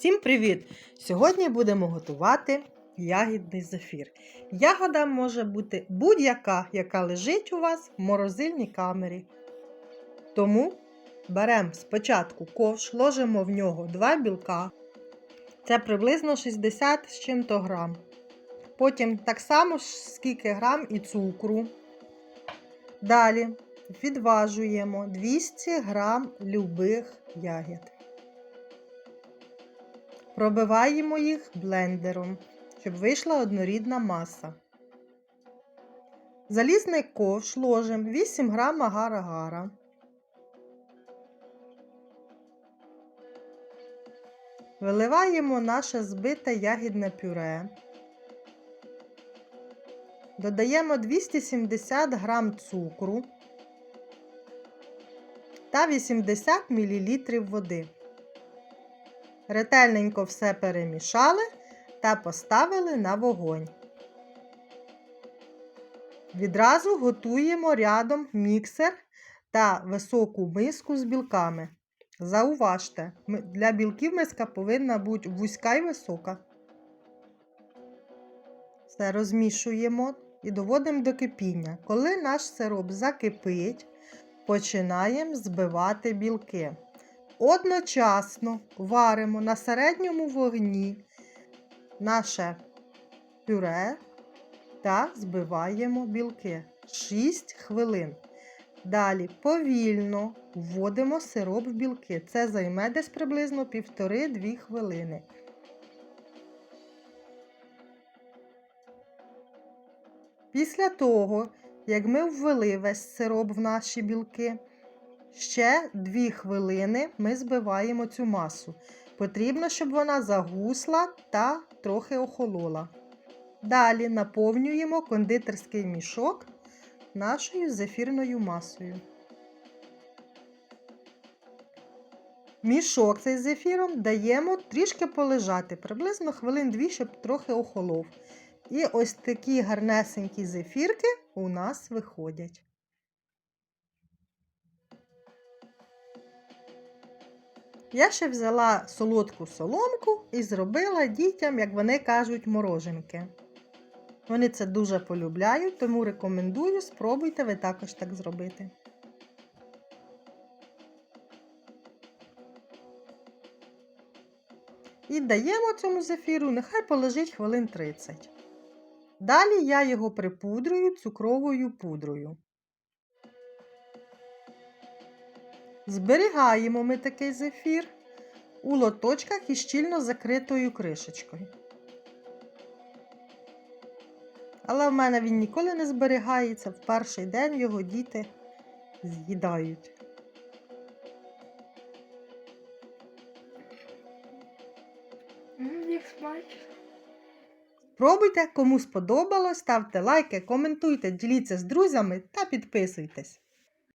Всім привіт! Сьогодні будемо готувати ягідний зефір. Ягода може бути будь-яка, яка лежить у вас в морозильній камері. Тому беремо спочатку ковш, ложимо в нього 2 білка. Це приблизно 60 з чим-то грам. Потім так само скільки грам і цукру. Далі відважуємо 200 грам любих ягід. Пробиваємо їх блендером, щоб вийшла однорідна маса. Залізний ковш ложимо 8 грам агар-агара. Виливаємо наше збите ягідне пюре. Додаємо 270 грам цукру та 80 мл води. Ретельненько все перемішали та поставили на вогонь. Відразу готуємо рядом міксер та високу миску з білками. Зауважте, для білків миска повинна бути вузька і висока. Все розмішуємо і доводимо до кипіння. Коли наш сироп закипить, починаємо збивати білки. Одночасно варимо на середньому вогні наше пюре та збиваємо білки 6 хвилин. Далі повільно вводимо сироп в білки. Це займе десь приблизно 1,5-2 хвилини. Після того, як ми ввели весь сироп в наші білки, Ще 2 хвилини ми збиваємо цю масу. Потрібно, щоб вона загусла та трохи охолола. Далі наповнюємо кондитерський мішок нашою зефірною масою. Мішок цей з зефіром даємо трішки полежати, приблизно хвилин 2, щоб трохи охолов. І ось такі гарнесенькі зефірки у нас виходять. Я ще взяла солодку соломку і зробила дітям, як вони кажуть, мороженки. Вони це дуже полюбляють, тому рекомендую, спробуйте ви також так зробити. І даємо цьому зефіру, нехай полежить хвилин 30. Далі я його припудрюю цукровою пудрою. Зберігаємо ми такий зефір у лоточках із щільно закритою кришечкою. Але в мене він ніколи не зберігається, в перший день його діти з'їдають. Пробуйте, кому сподобалось, ставте лайки, коментуйте, діліться з друзями та підписуйтесь.